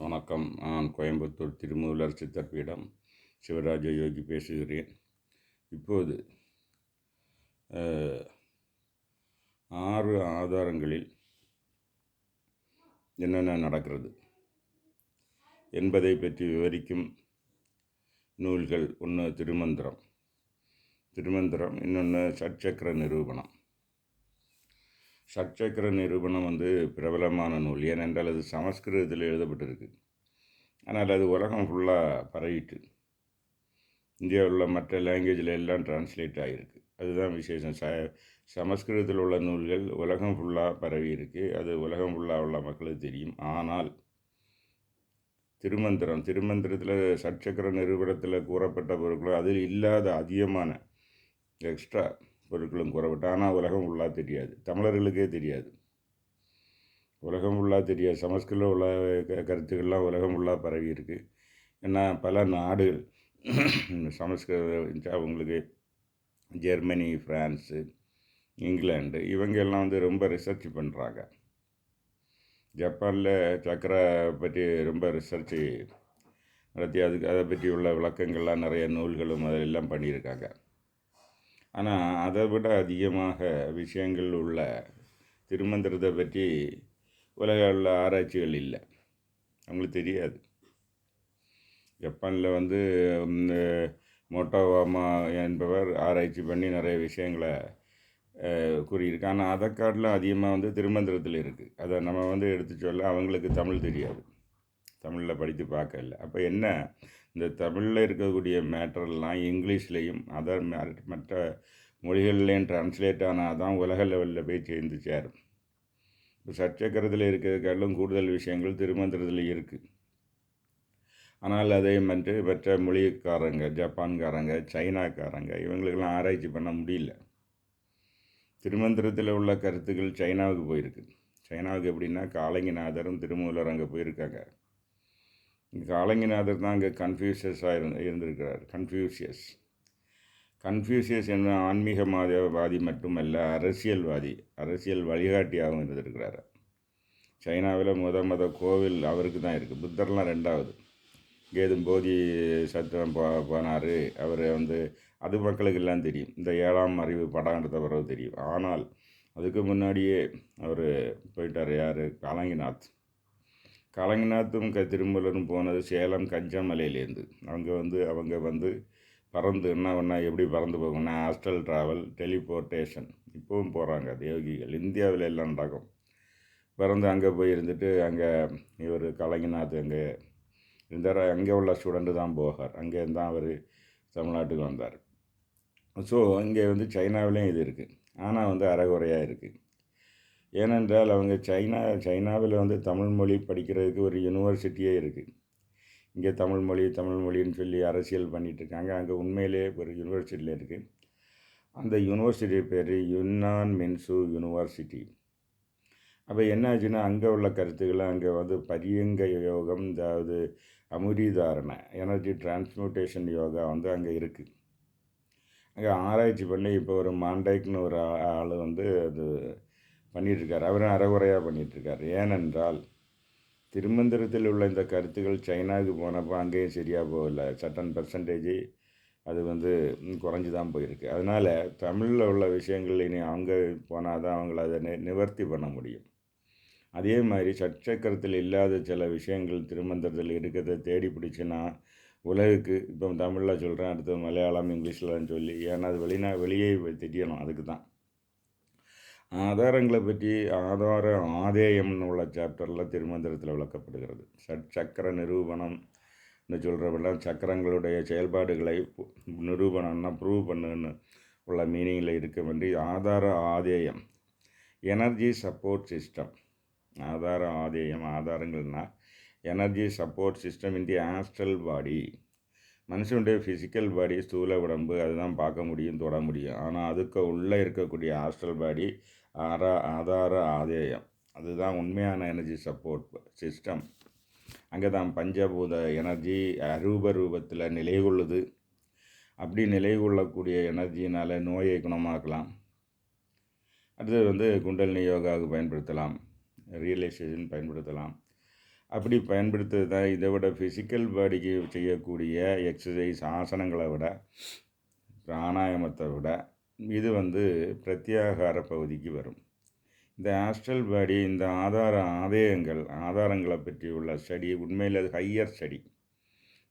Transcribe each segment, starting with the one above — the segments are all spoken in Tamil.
வணக்கம். நான் கோயம்புத்தூர் திருமூலர் சித்தர்பீடம் சிவராஜ யோகி பேசுகிறேன். இப்போது ஆறு ஆதாரங்களில் என்னென்ன நடக்கிறது? என்பதை பற்றி விவரிக்கும் நூல்கள் ஒன்று திருமந்திரம். திருமந்திரம் இன்னொன்று சட்சக்கர நிரூபணம். சட்சக்கர நிரூபணம் வந்து பிரபலமான நூல் ஏனென்றால் அது சமஸ்கிருதத்தில் எழுதப்பட்டிருக்கு. ஆனால் அது உலகம் ஃபுல்லாக பரவிட்டு இந்தியாவில் உள்ள மற்ற லாங்குவேஜில் எல்லாம் டிரான்ஸ்லேட் ஆகிருக்கு அதுதான் விசேஷம். ச சமஸ்கிருதத்தில் உள்ள நூல்கள் உலகம் ஃபுல்லாக பரவி இருக்கு அது உலகம் ஃபுல்லாக உள்ள மக்களுக்கு தெரியும். ஆனால் திருமந்திரம் திருமந்திரத்தில் சட்சக்கர நிறுவனத்தில் கூறப்பட்ட பொருட்களும் அதில் இல்லாத அதிகமான எக்ஸ்ட்ரா பொருட்களும் குறைவிட்டு ஆனால் உலகம் ஃபுல்லாக தெரியாது. தமிழர்களுக்கே தெரியாது. உலகம் ஃபுல்லாக தெரியாது. சமஸ்கிருத உள்ள க- கருத்துக்கள்லாம் உலகம் ஃபுல்லாக பரவி இருக்குது ஏன்னா பல நாடுகள் சமஸ்கிருத அவங்களுக்கு ஜெர்மனி ஃப்ரான்ஸு இங்கிலாண்டு இவங்க எல்லாம் வந்து ரொம்ப ரிசர்ச் பண்ணுறாங்க ஜப்பானில் சக்கரை பற்றி ரொம்ப ரிசர்ச்சு நடத்தி அதுக்கு அதை பற்றி உள்ள விளக்கங்கள்லாம் நிறைய நூல்களும் அதெல்லாம் பண்ணியிருக்காங்க. ஆனால் அதை விட அதிகமாக விஷயங்கள் உள்ள திருமந்திரத்தை பற்றி உலக உள்ள ஆராய்ச்சிகள் இல்லை. அவங்களுக்கு தெரியாது. ஜப்பானில் வந்து இந்த மோட்டோவாமா என்பவர் ஆராய்ச்சி பண்ணி நிறைய விஷயங்களை கூறியிருக்கு. ஆனால் அதை காட்டிலும் அதிகமாக வந்து திருமந்திரத்தில் இருக்குது அதை நம்ம வந்து எடுத்து சொல்ல அவங்களுக்கு தமிழ் தெரியாது. தமிழில் படித்து பார்க்கல. அப்போ என்ன? இந்த தமிழில் இருக்கக்கூடிய மேட்டர்லாம் இங்கிலீஷ்லேயும் அதர் மற்ற மொழிகள்லேயும் டிரான்ஸ்லேட் ஆனால் தான் உலக லெவலில் போய் சேர்ந்து சேரும் இப்போ சச்சக்கரத்தில் இருக்கிறதுக்காலும் கூடுதல் விஷயங்கள் திருமந்திரத்தில் இருக்குது ஆனால் அதே மற்ற மற்ற மொழிக்காரங்க ஜப்பான்காரங்க சைனாக்காரங்க இவங்களுக்கெல்லாம் ஆராய்ச்சி பண்ண முடியல. திருமந்திரத்தில் உள்ள கருத்துக்கள் சைனாவுக்கு போயிருக்கு. சைனாவுக்கு எப்படின்னா காலங்கிநாதரும் திருமூலர் அங்கே போயிருக்காங்க. காலங்கிநாதர் தான் அங்கே கன்ஃபியூசியஸாக இருந்து இருந்திருக்கிறார். கன்ஃபியூசியஸ் கன்ஃபியூசியஸ் என்ன ஆன்மீகவாதி மட்டுமல்ல அரசியல்வாதி அரசியல் வழிகாட்டியாகவும் இருந்திருக்கிறார். சைனாவில் முத மத கோவில் அவருக்கு தான் இருக்குது புத்தர்லாம் ரெண்டாவது. கேதும் போதி சத்திரம் போ போனார். அவர் வந்து அது மக்களுக்கு எல்லாம் தெரியும். இந்த ஏழாம் அறிவு படம் எடுத்த பிறகு தெரியும். ஆனால் அதுக்கு முன்னாடியே அவர் போயிட்டார். யார்? கலங்கிநாத் காலங்கிநாத்தும் க திருமலரும் போனது சேலம் கஞ்சமலையிலேருந்து. அங்கே வந்து அவங்க வந்து பறந்து என்ன ஒன்றா எப்படி பறந்து போகணும்னா ஹாஸ்டல் ட்ராவல் டெலிபோர்ட்டேஷன் இப்போவும் போகிறாங்க யோகிகள் இந்தியாவில் எல்லாம் நடக்கும். பிறந்து அங்கே போய் இருந்துட்டு அங்கே இவர் கலைஞநாத் அங்கே இருந்தார். அங்கே உள்ள ஸ்டூடெண்ட்டு தான் போகார். அங்கே தான் அவர் தமிழ்நாட்டுக்கு வந்தார். ஸோ இங்கே வந்து சைனாவிலையும் இது இருக்குது ஆனால் வந்து அறகுறையாக இருக்குது ஏனென்றால் அவங்க சைனா சைனாவில் வந்து தமிழ் மொழி படிக்கிறதுக்கு ஒரு யூனிவர்சிட்டியே இருக்குது இங்கே தமிழ் மொழி தமிழ் மொழின்னு சொல்லி அரசியல் பண்ணிகிட்ருக்காங்க இருக்காங்க. அங்கே உண்மையிலே ஒரு யூனிவர்சிட்டியில் இருக்குது அந்த யூனிவர்சிட்டி பேர் யுன்னான் மென்சு யூனிவர்சிட்டி அப்போ என்னாச்சுன்னா அங்கே உள்ள கருத்துக்களை அங்கே வந்து பரியங்க யோகம் அதாவது அமுரிதாரண எனர்ஜி டிரான்ஸ்மியூட்டேஷன் யோகா வந்து அங்கே இருக்குது அங்கே ஆராய்ச்சி பண்ணி இப்போ ஒரு மாண்டைக்குன்னு ஒரு ஆள் வந்து அது பண்ணிகிட்ருக்கார் அவர் அறகுறையாக பண்ணிகிட்ருக்கார் ஏனென்றால் திருமந்திரத்தில் உள்ள இந்த கருத்துக்கள் சைனாவுக்கு போனப்போ அங்கேயும் சரியாக போகல. சட்டன் பர்சன்டேஜ் அது வந்து குறைஞ்சி தான் போயிருக்கு. அதனால் தமிழில் உள்ள விஷயங்கள் இனி அவங்க போனால் தான் அவங்கள அதை நி நிவர்த்தி பண்ண முடியும். அதே மாதிரி சட்சக்கரத்தில் இல்லாத சில விஷயங்கள் திருமந்திரத்தில் இருக்கிறத தேடி பிடிச்சின்னா உலகுக்கு இப்போ தமிழில் சொல்கிறேன் அடுத்து மலையாளம் இங்கிலீஷில் சொல்லி ஏன்னா அது வெளிநா வெளியே தெரியணும் அதுக்கு தான் ஆதாரங்களை பற்றி ஆதார ஆதேயம்னு உள்ள சாப்டரில் திருமந்திரத்தில் விளக்கப்படுகிறது. சட்சக்கர நிரூபணம் சொல்கிறவெல்லாம் சக்கரங்களுடைய செயல்பாடுகளை நிரூபணம்னா ப்ரூவ் பண்ணுன்னு உள்ள மீனிங்கில் இருக்க வேண்டிய ஆதார ஆதேயம் எனர்ஜி சப்போர்ட் சிஸ்டம் ஆதார ஆதேயம் ஆதாரங்கள்னால் energy support system in the astral body மனுஷனுடைய ஃபிசிக்கல் பாடி ஸ்தூல உடம்பு அதுதான் பார்க்க முடியும் தொட முடியும். ஆனால் அதுக்கு உள்ளே இருக்கக்கூடிய ஆஸ்ட்ரல் பாடி ஆரா ஆதார ஆதேயம். அதுதான் உண்மையான எனர்ஜி சப்போர்ட் சிஸ்டம் அங்கே தான் பஞ்சபூத எனர்ஜி அரூப ரூபத்தில் நிலை கொள்ளுது. அப்படி நிலை கொள்ளக்கூடிய எனர்ஜினால் நோயை குணமாக்கலாம். அடுத்தது வந்து குண்டலினி யோகாவுக்கு பயன்படுத்தலாம். ரியலைசேஷன் பயன்படுத்தலாம். அப்படி பயன்படுத்துறது தான் இதை விட ஃபிசிக்கல் பாடிக்கு செய்யக்கூடிய எக்ஸசைஸ் ஆசனங்களை விட பிராணாயாமத்தை விட இது வந்து பிரத்யாகார பகுதிக்கு வரும். இந்த ஆஸ்ட்ரல் பாடி இந்த ஆதார ஆதாயங்கள் ஆதாரங்களை பற்றி உள்ள ஸ்டடி உண்மையில் அது ஹையர் ஸ்டடி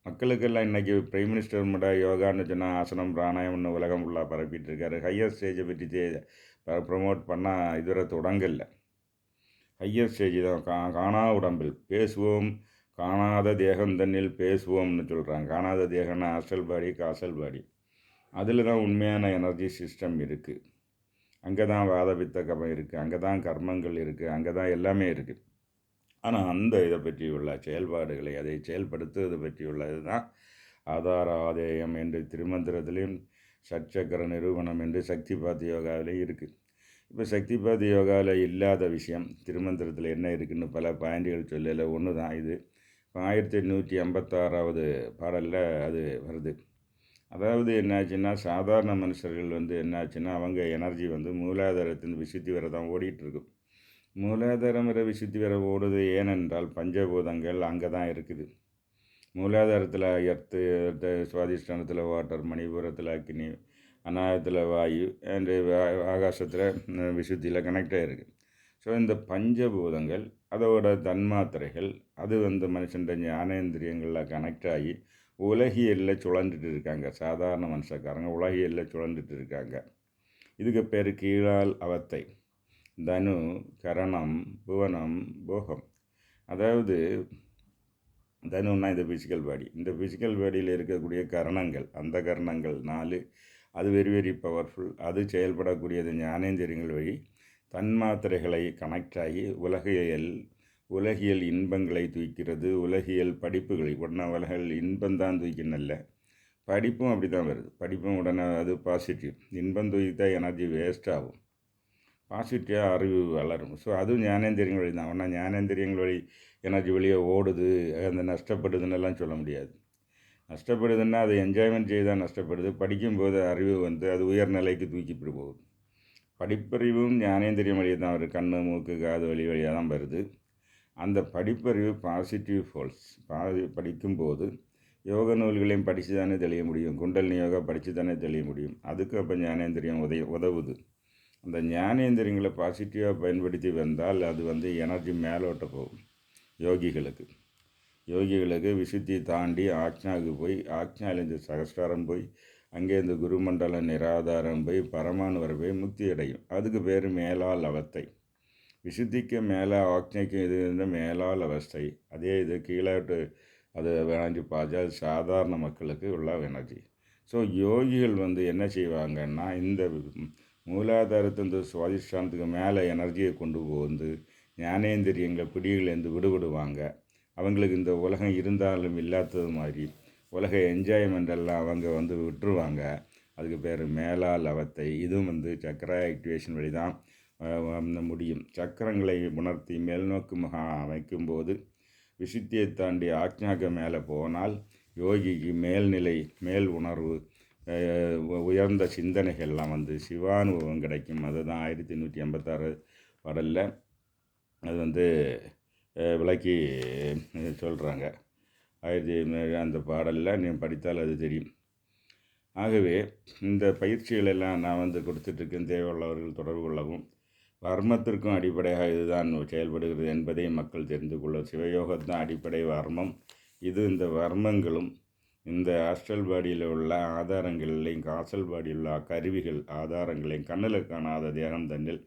மக்களுக்கெல்லாம் இன்றைக்கி பிரைம் மினிஸ்டர் மட்டும் யோகான்னு சொன்னால் ஆசனம் பிராணாயம்னு உலகம் ஃபுல்லாக பரப்பிட்டு இருக்காரு. ஹையர் ஸ்டேஜை பற்றி ப்ரமோட் பண்ணால் இதுவரை தொடங்கல. ஹையர் ஸ்டேஜ் தான் கா காணா உடம்பில். பேசுவோம் காணாத தேகம் தண்ணில் பேசுவோம்னு சொல்கிறாங்க காணாத தேகம்னா ஆஸ்ட்ரல் பாடி காசல் பாடி அதில் தான் உண்மையான எனர்ஜி சிஸ்டம் இருக்குது அங்கே தான் வாதபித்த கபம் இருக்குது அங்கே தான் கர்மங்கள் இருக்குது அங்கே தான் எல்லாமே இருக்குது ஆனால் அந்த இதை பற்றியுள்ள செயல்பாடுகளை அதை செயல்படுத்துவது பற்றியுள்ளது தான் ஆதார ஆதேயம் என்று திருமந்திரத்திலையும் சட்சக்கர நிரூபணம் என்று சக்தி பாத்தி யோகாவிலையும் இருக்குது இப்போ சக்தி பாத்தி யோகாவில் இல்லாத விஷயம் திருமந்திரத்தில் என்ன இருக்குன்னு பல பாயிண்டுகள் சொல்லலை. ஒன்று தான் இது. ஆயிரத்தி எண்ணூற்றி ஐம்பத்தாறாவது பாடலில் அது வருது. அதாவது என்னாச்சுன்னா சாதாரண மனுஷர்கள் வந்து என்னாச்சுன்னா அவங்க எனர்ஜி வந்து மூலாதாரத்தின் விசுத்தி வர தான் ஓடிட்டுருக்கும் மூலாதாரம் வர விசுத்தி வர ஓடுது ஏனென்றால் பஞ்சபூதங்கள் அங்கே தான் இருக்குது. மூலாதாரத்தில் earth சுவாதிஷ்டானத்தில் water மணிபுரத்தில் Agni அநாயகத்தில் Vayu and ஆகாசத்தில் விசுத்தியில் கனெக்ட் ஆகிருக்கு ஸோ இந்த பஞ்சபூதங்கள் அதோட தன்மாத்திரைகள் அது வந்து மனுஷன் ஞானேந்திரியங்களில் கனெக்ட் ஆகி உலகியலில் சுழண்டுட்டு இருக்காங்க சாதாரண மனுஷக்காரங்க உலகியலில் சுழண்டுட்டு இருக்காங்க இதுக்கு பேர் கீழால் அவத்தை. தனு கரணம் புவனம் போகம். அதாவது தனுன்னா இந்த ஃபிசிக்கல் பாடி இந்த ஃபிசிக்கல் பாடியில் இருக்கக்கூடிய கரணங்கள் அந்த கரணங்கள் நாலு. அது வெரி வெரி பவர்ஃபுல் அது செயல்படக்கூடியது ஞானேந்திரியங்கள் வழி தன்மாத்திரைகளை கனெக்ட் ஆகி உலகியல் உலகியல் இன்பங்களை தூக்கிறது உலகியல் படிப்புகளை உடனே உலகியல் இன்பந்தான் தூக்கினல்ல படிப்பும் அப்படி தான் வருது. படிப்பும் உடனே அது பாசிட்டிவ் இன்பம் தூக்கிட்டா எனர்ஜி வேஸ்ட் ஆகும். பாசிட்டிவாக அறிவு வளரும். ஸோ அதுவும் ஞானேந்திரியங்கள் வழி தான். ஆனால் ஞானேந்திரியங்கள் வழி எனர்ஜி வெளியே ஓடுது அந்த நஷ்டப்படுதுன்னு எல்லாம் சொல்ல முடியாது. நஷ்டப்படுதுன்னா அதை என்ஜாய்மெண்ட் செய்து தான் நஷ்டப்படுது. படிக்கும்போது அறிவு வந்து அது உயர்நிலைக்கு தூக்கிப்பிட்டு போகுது. படிப்பறிவும் ஞானேந்திரியம் வழியாக தான் வருது. கண் மூக்கு காது வழி வழியாக தான் வருது. அந்த படிப்பறிவு பாசிட்டிவ் ஃபோல்ஸ் பாதி படிக்கும்போது யோக நூல்களையும் படித்து தானே தெளிய முடியும். குண்டலினி யோகா படித்து தானே தெளிய முடியும். அதுக்கு அப்போ ஞானேந்திரியம் உதவி உதவுது. அந்த ஞானேந்திரியங்களை பாசிட்டிவாக பயன்படுத்தி வந்தால் அது வந்து எனர்ஜி மேலோட்ட போகும் யோகிகளுக்கு. யோகிகளுக்கு விசுத்தி தாண்டி ஆக்ஞாவுக்கு போய் ஆக்ஞாலேருந்து சகஸ்டாரம் போய் அங்கேருந்து குருமண்டல நிராதாரம் போய் பரமானுவர போய் முக்தி அடையும். அதுக்கு பேர் மேலால் அவத்தை. விசுத்திக்கு மேலே ஆக்ஞைக்கு இது இருந்த மேலால் அவஸ்தை. அதே இது கீழாட்டு அது வேணாஞ்சி பார்த்தா அது சாதாரண மக்களுக்கு உள்ள எனர்ஜி. ஸோ யோகிகள் வந்து என்ன செய்வாங்கன்னா இந்த மூலாதாரத்திலிருந்து சுவாதிஷ்டானத்துக்கு மேலே எனர்ஜியை கொண்டு போந்து ஞானேந்திரியங்கள் பிடியிலேருந்து விடுபடுவாங்க. அவங்களுக்கு இந்த உலகம் இருந்தாலும் இல்லாதது மாதிரி உலக என்ஜாய்மெண்ட் எல்லாம் அவங்க வந்து விட்டுருவாங்க. அதுக்கு பேர் மேலால் அவத்தை. இதுவும் வந்து சக்கர ஆக்டிவேஷன் வழி தான் முடியும். சக்கரங்களை உணர்த்தி மேல்நோக்கு மகா அமைக்கும்போது விசுத்தியை தாண்டி ஆக்ஞாக மேலே போனால் யோகிக்கு மேல்நிலை மேல் உணர்வு உயர்ந்த சிந்தனைகள்லாம் வந்து சிவானுபவம் கிடைக்கும். அதுதான் ஆயிரத்தி நூற்றி எண்பத்தாறு பாடலில் அது வந்து விளக்கி சொல்கிறாங்க ஆயிரத்தி அந்த பாடலில் நீ படித்தால் அது தெரியும். ஆகவே இந்த பயிற்சிகளெல்லாம் நான் வந்து கொடுத்துட்ருக்கேன் தேவையுள்ளவர்கள் தொடர்பு கொள்ளவும். வர்மத்திற்கும் அடிப்படையாக இதுதான் செயல்படுகிறது என்பதை மக்கள் தெரிந்து கொள்ள சிவயோகத்தான் அடிப்படை வர்மம். இது இந்த வர்மங்களும் இந்த ஆஸ்ட்ரல் பாடியில் உள்ள ஆதாரங்களையும் காசல் பாடியில் உள்ள கருவிகள் ஆதாரங்களையும் கண்ணில் காணாத தேகம் தன்னில்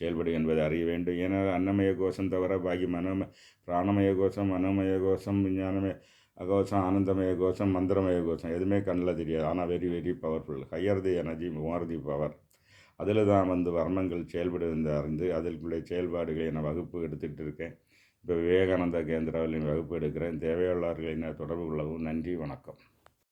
செயல்படும் என்பதை அறிய வேண்டும். ஏன்னா அன்னமய கோஷம் தவிர பாக்கி மனோம பிராணமய கோஷம் மனோமய கோஷம் விஞ்ஞானமய கோஷம் ஆனந்தமய கோஷம் மந்திரமய கோஷம் எதுவுமே கண்ணில் தெரியாது. ஆனால் very very powerful higher the energy more the power. அதில் தான் வந்து வர்ணங்கள் செயல்படுவதை அறிந்து அதற்குள்ளே செயல்பாடுகளை நான் வகுப்பு எடுத்துகிட்டு இருக்கேன் இப்போ விவேகானந்தா கேந்திராவிலையும் வகுப்பு எடுக்கிறேன். தேவையுள்ளவர்களை நான் தொடர்பு கொள்ளவும் நன்றி வணக்கம்.